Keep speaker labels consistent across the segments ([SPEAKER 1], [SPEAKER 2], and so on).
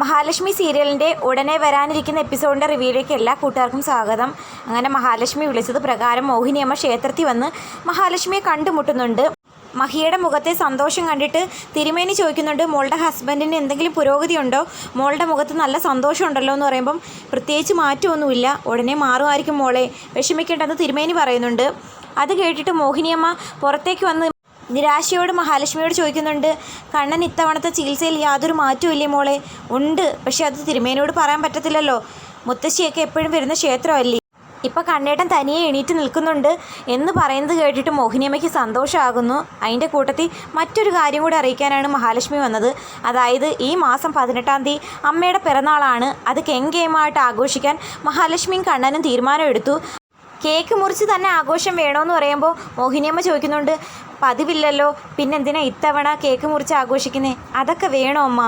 [SPEAKER 1] മഹാലക്ഷ്മി സീരിയലിന്റെ ഉടനെ വരാനിരിക്കുന്ന എപ്പിസോഡിന്റെ റിവ്യൂയിലേക്ക് എല്ലാ കൂട്ടുകാർക്കും സ്വാഗതം. അങ്ങനെ മഹാലക്ഷ്മി വിളിച്ചത് പ്രകാരം മോഹിനിയമ്മ ക്ഷേത്രത്തിൽ വന്ന് മഹാലക്ഷ്മിയെ കണ്ടുമുട്ടുന്നുണ്ട്. മഹിയുടെ മുഖത്തെ സന്തോഷം കണ്ടിട്ട് തിരുമേനി ചോദിക്കുന്നുണ്ട് മോളുടെ ഹസ്ബൻഡിന് എന്തെങ്കിലും പുരോഗതി ഉണ്ടോ? മോളുടെ മുഖത്ത് നല്ല സന്തോഷം ഉണ്ടല്ലോ എന്ന് പറയുമ്പം പ്രത്യേകിച്ച് മാറ്റമൊന്നുമില്ല. ഉടനെ മാറുമായിരിക്കും മോളെ. വിഷമിക്കേണ്ടെന്ന് തിരുമേനി പറയുന്നുണ്ട്. അത് കേട്ടിട്ട് മോഹിനിയമ്മ പുറത്തേക്ക് വന്ന് നിരാശയോട് മഹാലക്ഷ്മിയോട് ചോദിക്കുന്നുണ്ട് കണ്ണൻ ഇത്തവണത്തെ ചികിത്സയിൽ യാതൊരു മാറ്റവും ഇല്ലേ മോളെ? ഉണ്ട് പക്ഷെ അത് തിരുമേനോട് പറയാൻ പറ്റത്തില്ലല്ലോ. മുത്തശ്ശിയൊക്കെ എപ്പോഴും വരുന്ന ക്ഷേത്രമല്ലേ? ഇപ്പം കണ്ണേട്ടൻ തനിയെ എണീറ്റ് നിൽക്കുന്നുണ്ട് എന്ന് പറയുന്നത് കേട്ടിട്ട് മോഹിനിയമ്മയ്ക്ക് സന്തോഷമാകുന്നു. അതിന്റെ കൂട്ടത്തിൽ മറ്റൊരു കാര്യം കൂടി അറിയിക്കാനാണ് മഹാലക്ഷ്മി വന്നത്. അതായത് ഈ മാസം പതിനെട്ടാം തീയതി അമ്മയുടെ പിറന്നാളാണ്. അത് കെങ്കേമായിട്ട് ആഘോഷിക്കാൻ മഹാലക്ഷ്മിയും കണ്ണനും തീരുമാനമെടുത്തു. കേക്ക് മുറിച്ച് തന്നെ ആഘോഷം വേണമെന്ന് പറയുമ്പോൾ മോഹിനിയമ്മ ചോദിക്കുന്നുണ്ട് പതിവില്ലല്ലോ. പിന്നെന്തിനാ ഇത്തവണ കേക്ക് മുറിച്ച് ആഘോഷിക്കുന്നേ? അതൊക്കെ വേണോ അമ്മ?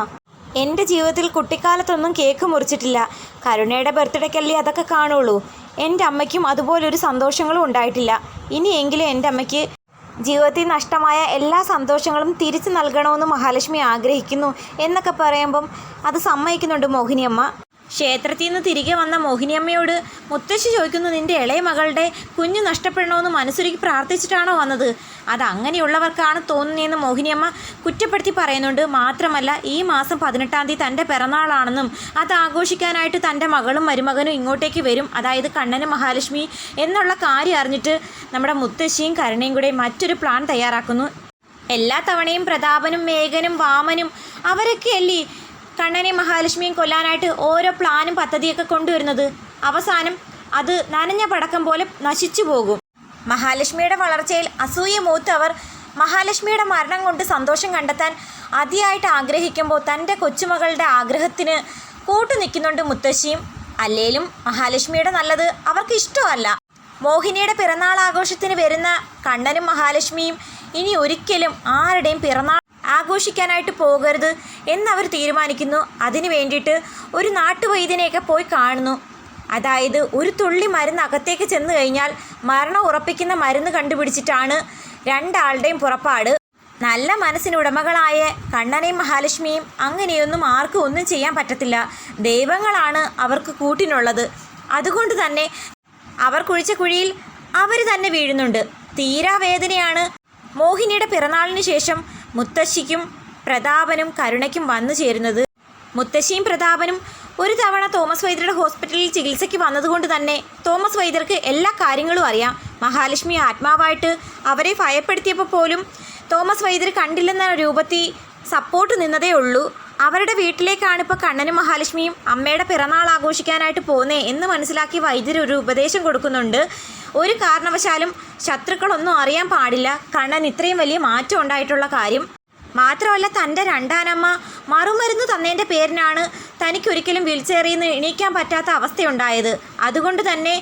[SPEAKER 1] എന്റെ ജീവിതത്തിൽ കുട്ടിക്കാലത്തൊന്നും കേക്ക് മുറിച്ചിട്ടില്ല. കരുണയുടെ ബർത്ത്ഡേക്കല്ലേ അതൊക്കെ കാണുള്ളൂ. എന്റെ അമ്മയ്ക്കും അതുപോലൊരു സന്തോഷങ്ങളും ഉണ്ടായിട്ടില്ല. ഇനിയെങ്കിലും എന്റെ അമ്മയ്ക്ക് ജീവിതത്തിൽ നഷ്ടമായ എല്ലാ സന്തോഷങ്ങളും തിരിച്ചു നൽകണമെന്ന് മഹാലക്ഷ്മി ആഗ്രഹിക്കുന്നു എന്നൊക്കെ പറയുമ്പം അത് സമ്മതിക്കുന്നുണ്ട് മോഹിനിയമ്മ. ക്ഷേത്രത്തിൽ നിന്ന് തിരികെ വന്ന മോഹിനിയമ്മയോട് മുത്തശ്ശി ചോദിക്കുന്നു നിന്റെ ഇളയ മകളുടെ കുഞ്ഞു നഷ്ടപ്പെടണമെന്ന് മനസ്സൊരുക്കി പ്രാർത്ഥിച്ചിട്ടാണോ വന്നത്? അത് അങ്ങനെയുള്ളവർക്കാണ് തോന്നുന്നതെന്ന് മോഹിനിയമ്മ കുറ്റപ്പെടുത്തി പറയുന്നുണ്ട്. മാത്രമല്ല ഈ മാസം പതിനെട്ടാം തീയതി തന്റെ പിറന്നാളാണെന്നും അത് ആഘോഷിക്കാനായിട്ട് തന്റെ മകളും മരുമകനും ഇങ്ങോട്ടേക്ക് വരും. അതായത് കണ്ണന് മഹാലക്ഷ്മി എന്നുള്ള കാര്യം അറിഞ്ഞിട്ട് നമ്മുടെ മുത്തശ്ശിയും കരുണയും കൂടെ മറ്റൊരു പ്ലാൻ തയ്യാറാക്കുന്നു. എല്ലാ തവണയും പ്രതാപനും മേഘനും വാമനും അവരൊക്കെയല്ലേ കണ്ണനെയും മഹാലക്ഷ്മിയും കൊല്ലാനായിട്ട് ഓരോ പ്ലാനും പദ്ധതിയൊക്കെ കൊണ്ടുവരുന്നത്. അവസാനം അത് നനഞ്ഞ പടക്കം പോലെ നശിച്ചു പോകും. മഹാലക്ഷ്മിയുടെ വളർച്ചയിൽ അസൂയ മൂത്തവർ മഹാലക്ഷ്മിയുടെ മരണം കൊണ്ട് സന്തോഷം കണ്ടെത്താൻ അതിയായിട്ട് ആഗ്രഹിക്കുമ്പോൾ തന്റെ കൊച്ചുമകളുടെ ആഗ്രഹത്തിന് കൂട്ടു നിൽക്കുന്നുണ്ട് മുത്തശ്ശിയും. അല്ലേലും മഹാലക്ഷ്മിയുടെ നല്ലത് അവർക്ക് ഇഷ്ടമല്ല. മോഹിനിയുടെ പിറന്നാൾ ആഘോഷത്തിന് വരുന്ന കണ്ണനും മഹാലക്ഷ്മിയും ഇനി ഒരിക്കലും ആരുടെയും പിറന്നാൾ ആഘോഷിക്കാനായിട്ട് പോകരുത് എന്നവർ തീരുമാനിക്കുന്നു. അതിനു വേണ്ടിയിട്ട് ഒരു നാട്ടുവൈദ്യനെയൊക്കെ പോയി കാണുന്നു. അതായത് ഒരു തുള്ളി മരുന്ന് അകത്തേക്ക് ചെന്ന് കഴിഞ്ഞാൽ മരണം ഉറപ്പിക്കുന്ന മരുന്ന് കണ്ടുപിടിച്ചിട്ടാണ് രണ്ടാളുടെയും പുറപ്പാട്. നല്ല മനസ്സിനുടമകളായ കണ്ണനെയും മഹാലക്ഷ്മിയും അങ്ങനെയൊന്നും ആർക്കും ഒന്നും ചെയ്യാൻ പറ്റത്തില്ല. ദൈവങ്ങളാണ് അവർക്ക് കൂട്ടിനുള്ളത്. അതുകൊണ്ട് തന്നെ അവർ കുഴിച്ച കുഴിയിൽ അവർ തന്നെ വീഴുന്നുണ്ട്. തീരാവേദനയാണ് മോഹിനിയുടെ പിറന്നാളിന് ശേഷം മുത്തശ്ശിക്കും പ്രതാപനും കരുണയ്ക്കും വന്നു ചേരുന്നത്. മുത്തശ്ശിയും പ്രതാപനും ഒരു തവണ തോമസ് വൈദ്യരുടെ ഹോസ്പിറ്റലിൽ ചികിത്സയ്ക്ക് വന്നതുകൊണ്ട് തന്നെ തോമസ് വൈദ്യർക്ക് എല്ലാ കാര്യങ്ങളും അറിയാം. മഹാലക്ഷ്മി ആത്മാവായിട്ട് അവരെ ഭയപ്പെടുത്തിയപ്പോൾ പോലും തോമസ് വൈദ്യർ കണ്ടില്ലെന്ന രൂപത്തിൽ സപ്പോർട്ട് നിന്നതേ ഉള്ളൂ. അവരുടെ വീട്ടിലേക്കാണ് ഇപ്പോൾ കണ്ണനും മഹാലക്ഷ്മിയും അമ്മയുടെ പിറന്നാൾ ആഘോഷിക്കാനായിട്ട് പോകുന്നേ എന്ന് മനസ്സിലാക്കി വൈദ്യർ ഒരു ഉപദേശം കൊടുക്കുന്നുണ്ട്. ഒരു കാരണവശാലും ശത്രുക്കളൊന്നും അറിയാൻ പാടില്ല. കണ്ണൻ ഇത്രയും വലിയ മാറ്റം ഉണ്ടായിട്ടുള്ള കാര്യം. മാത്രമല്ല തന്റെ രണ്ടാനമ്മ മറുമരുന്ന് തന്നതിന്റെ പേരിനാണ് തനിക്കൊരിക്കലും വീൽചെയറിൽ നിന്ന് എണീക്കാൻ പറ്റാത്ത അവസ്ഥയുണ്ടായത്. അതുകൊണ്ട് തന്നെ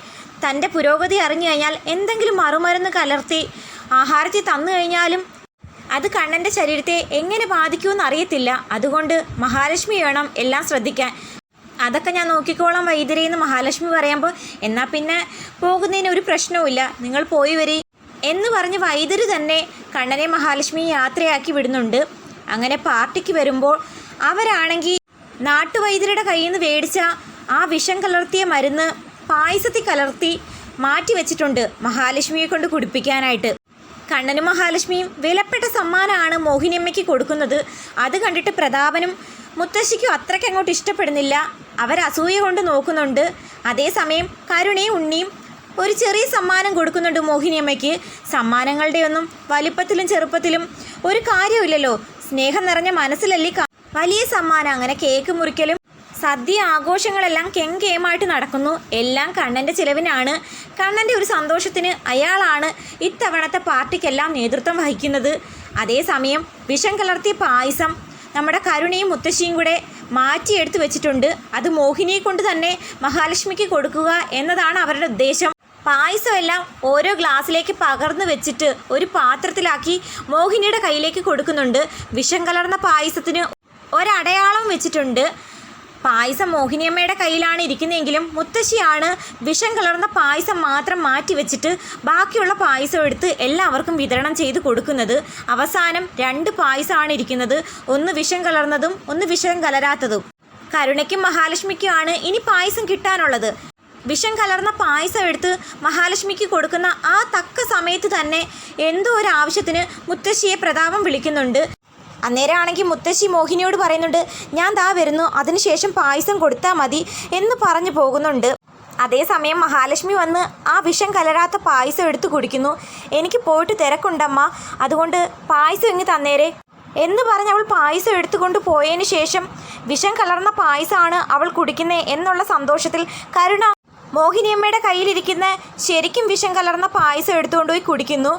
[SPEAKER 1] തന്റെ പുരോഗതി അറിഞ്ഞു കഴിഞ്ഞാൽ എന്തെങ്കിലും മറുമരുന്ന് കലർത്തി ആഹാരത്തിൽ തന്നു കഴിഞ്ഞാലും അത് കണ്ണന്റെ ശരീരത്തെ എങ്ങനെ ബാധിക്കുമെന്ന് അറിയത്തില്ല. അതുകൊണ്ട് മഹാലക്ഷ്മി വേണം എല്ലാം ശ്രദ്ധിക്കാൻ. അതൊക്കെ ഞാൻ നോക്കിക്കോളാം വൈദ്യരെന്ന് മഹാലക്ഷ്മി പറയുമ്പോൾ. എന്നാൽ പിന്നെ പോകുന്നതിന് ഒരു പ്രശ്നവുമില്ല. നിങ്ങൾ പോയി വരി. എന്ന് പറഞ്ഞ് വൈദ്യര് തന്നെ കണ്ണനെ മഹാലക്ഷ്മി യാത്രയാക്കി വിടുന്നുണ്ട്. അങ്ങനെ പാർട്ടിക്ക് വരുമ്പോൾ അവരാണെങ്കിൽ നാട്ടുവൈദ്യരുടെ കയ്യിൽ നിന്ന് മേടിച്ച ആ വിഷം കലർത്തിയ മരുന്ന് പായസത്തിൽ കലർത്തി മാറ്റി വെച്ചിട്ടുണ്ട് മഹാലക്ഷ്മിയെ കൊണ്ട് കുടിപ്പിക്കാനായിട്ട്. കണ്ണനും മഹാലക്ഷ്മിയും വിലപ്പെട്ട സമ്മാനമാണ് മോഹിനിയമ്മയ്ക്ക് കൊടുക്കുന്നത്. അത് കണ്ടിട്ട് പ്രതാപനും മുത്തശ്ശിക്കും അത്രയ്ക്ക് അങ്ങോട്ട് ഇഷ്ടപ്പെടുന്നില്ല. അവർ അസൂയ കൊണ്ട് നോക്കുന്നുണ്ട്. അതേസമയം കരുണയും ഉണ്ണിയും ഒരു ചെറിയ സമ്മാനം കൊടുക്കുന്നുണ്ട് മോഹിനിയമ്മയ്ക്ക്. സമ്മാനങ്ങളുടെ ഒന്നും വലിപ്പത്തിലും ചെറുപ്പത്തിലും ഒരു കാര്യമില്ലല്ലോ സ്നേഹം നിറഞ്ഞ മനസ്സിലല്ലേ വലിയ സമ്മാനം. അങ്ങനെ കേക്ക് മുറിക്കലും സദ്യ ആഘോഷങ്ങളെല്ലാം കെങ്കേമായിട്ട് നടക്കുന്നു. എല്ലാം കണ്ണന്റെ ചിലവിനാണ്. കണ്ണന്റെ ഒരു സന്തോഷത്തിന് അയാളാണ് ഇത്തവണത്തെ പാർട്ടിക്കെല്ലാം നേതൃത്വം വഹിക്കുന്നത്. അതേസമയം വിഷം കലർത്തിയ പായസം നമ്മുടെ കരുണയും മുത്തശ്ശിയും കൂടെ മാറ്റിയെടുത്ത് വെച്ചിട്ടുണ്ട്. അത് മോഹിനിയെ കൊണ്ട് തന്നെ മഹാലക്ഷ്മിക്ക് കൊടുക്കുക എന്നതാണ് അവരുടെ ഉദ്ദേശം. പായസമെല്ലാം ഓരോ ഗ്ലാസ്സിലേക്ക് പകർന്നു വെച്ചിട്ട് ഒരു പാത്രത്തിലാക്കി മോഹിനിയുടെ കയ്യിലേക്ക് കൊടുക്കുന്നുണ്ട്. വിഷം കലർന്ന പായസത്തിന് ഒരടയാളം വെച്ചിട്ടുണ്ട്. പായസം മോഹിനിയമ്മയുടെ കയ്യിലാണ് ഇരിക്കുന്നതെങ്കിലും മുത്തശ്ശിയാണ് വിഷം കലർന്ന പായസം മാത്രം മാറ്റി വെച്ചിട്ട് ബാക്കിയുള്ള പായസം എടുത്ത് എല്ലാവർക്കും വിതരണം ചെയ്ത് കൊടുക്കുന്നത്. അവസാനം രണ്ട് പായസമാണ് ഇരിക്കുന്നത്. ഒന്ന് വിഷം കലർന്നതും ഒന്ന് വിഷം കലരാത്തതും. കരുണയ്ക്കും മഹാലക്ഷ്മിക്കുമാണ് ഇനി പായസം കിട്ടാനുള്ളത്. വിഷം കലർന്ന പായസം എടുത്ത് മഹാലക്ഷ്മിക്ക് കൊടുക്കുന്ന ആ തക്ക സമയത്ത് തന്നെ എന്തോ ഒരു ആവശ്യത്തിന് മുത്തശ്ശിയെ പ്രതാപം വിളിക്കുന്നുണ്ട്. അന്നേരമാണെങ്കിൽ മുത്തശ്ശി മോഹിനിയോട് പറയുന്നുണ്ട് ഞാൻ ദാ വരുന്നു അതിനുശേഷം പായസം കൊടുത്താൽ മതി എന്ന് പറഞ്ഞു പോകുന്നുണ്ട്. അതേസമയം മഹാലക്ഷ്മി വന്ന് ആ വിഷം കലരാത്ത പായസം എടുത്തു കുടിക്കുന്നു. എനിക്ക് പോയിട്ട് തിരക്കുണ്ടമ്മ അതുകൊണ്ട് പായസം ഇങ്ങ് തന്നേരെ എന്ന് പറഞ്ഞ് അവൾ പായസം എടുത്തുകൊണ്ട് പോയതിന് ശേഷം വിഷം കലർന്ന പായസമാണ് അവൾ കുടിക്കുന്നത് എന്നുള്ള സന്തോഷത്തിൽ കരുണ മോഹിനിയമ്മയുടെ കയ്യിലിരിക്കുന്ന ശരിക്കും വിഷം കലർന്ന പായസം എടുത്തുകൊണ്ട് പോയി കുടിക്കുന്നു.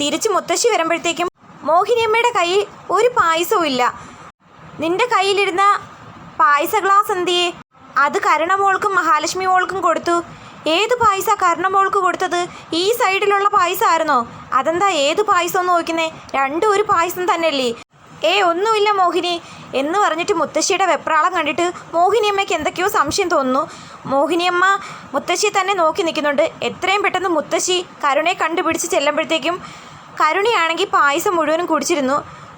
[SPEAKER 1] തിരിച്ച് മുത്തശ്ശി വരുമ്പോഴത്തേക്കും മോഹിനിയമ്മയുടെ കയ്യിൽ ഒരു പായസവും ഇല്ല. നിന്റെ കയ്യിലിരുന്ന പായസ ഗ്ലാസ് എന്തിയേ അത് കരണമോൾക്കും മഹാലക്ഷ്മി മോൾക്കും കൊടുത്തു. ഏത് പായസ കരണമോൾക്ക് കൊടുത്തത്? ഈ സൈഡിലുള്ള പായസമായിരുന്നോ അതെന്താ ഏത് പായസം നോക്കുന്നേ രണ്ടും ഒരു പായസം തന്നെയല്ലേ. ഏ ഒന്നുമില്ല മോഹിനി. എന്ന് പറഞ്ഞിട്ട് മുത്തശ്ശിയുടെ വെപ്രാളം കണ്ടിട്ട് മോഹിനിയമ്മയ്ക്ക് എന്തൊക്കെയോ സംശയം തോന്നുന്നു. മോഹിനിയമ്മ മുത്തശ്ശി തന്നെ നോക്കി നിൽക്കുന്നുണ്ട്. എത്രയും പെട്ടെന്ന് മുത്തശ്ശി കരുണയെ കണ്ടുപിടിച്ച് ചെല്ലുമ്പോഴത്തേക്കും കരുണയാണെങ്കിൽ പായസം മുഴുവനും കുടിച്ചിരുന്നു.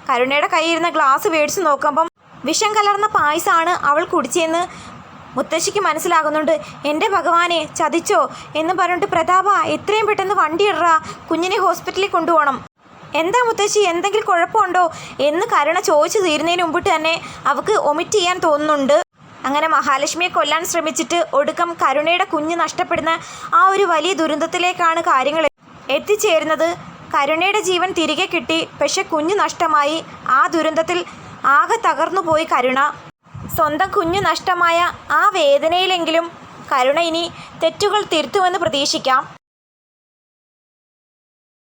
[SPEAKER 1] കരുണയുടെ കയ്യിരുന്ന ഗ്ലാസ് മേടിച്ച് നോക്കുമ്പം വിഷം കലർന്ന പായസമാണ് അവൾ കുടിച്ചതെന്ന് മുത്തശ്ശിക്ക് മനസ്സിലാകുന്നുണ്ട്. എന്റെ ഭഗവാനെ ചതിച്ചോ? എന്ന് പറഞ്ഞിട്ട് പ്രതാപ എത്രയും പെട്ടെന്ന് വണ്ടി ഇടറ കുഞ്ഞിനെ ഹോസ്പിറ്റലിൽ കൊണ്ടുപോകണം. എന്താ മുത്തശ്ശി എന്തെങ്കിലും കുഴപ്പമുണ്ടോ? എന്ന് കരുണ ചോദിച്ചു തീരുന്നതിന് മുമ്പിട്ട് തന്നെ അവൾക്ക് ഒമിറ്റ് ചെയ്യാൻ തോന്നുന്നുണ്ട്. അങ്ങനെ മഹാലക്ഷ്മിയെ കൊല്ലാൻ ശ്രമിച്ചിട്ട് ഒടുക്കം കരുണയുടെ കുഞ്ഞ് നഷ്ടപ്പെടുന്ന ആ ഒരു വലിയ ദുരന്തത്തിലേക്കാണ് കാര്യങ്ങൾ എത്തിച്ചേരുന്നത്. കരുണയുടെ ജീവൻ തിരികെ കിട്ടി. പക്ഷെ കുഞ്ഞ് നഷ്ടമായി. ആ ദുരന്തത്തിൽ ആകെ തകർന്നു പോയി കരുണ. സ്വന്തം കുഞ്ഞു നഷ്ടമായ ആ വേദനയിലെങ്കിലും കരുണ ഇനി തെറ്റുകൾ തിരുത്തുമെന്ന് പ്രതീക്ഷിക്കാം.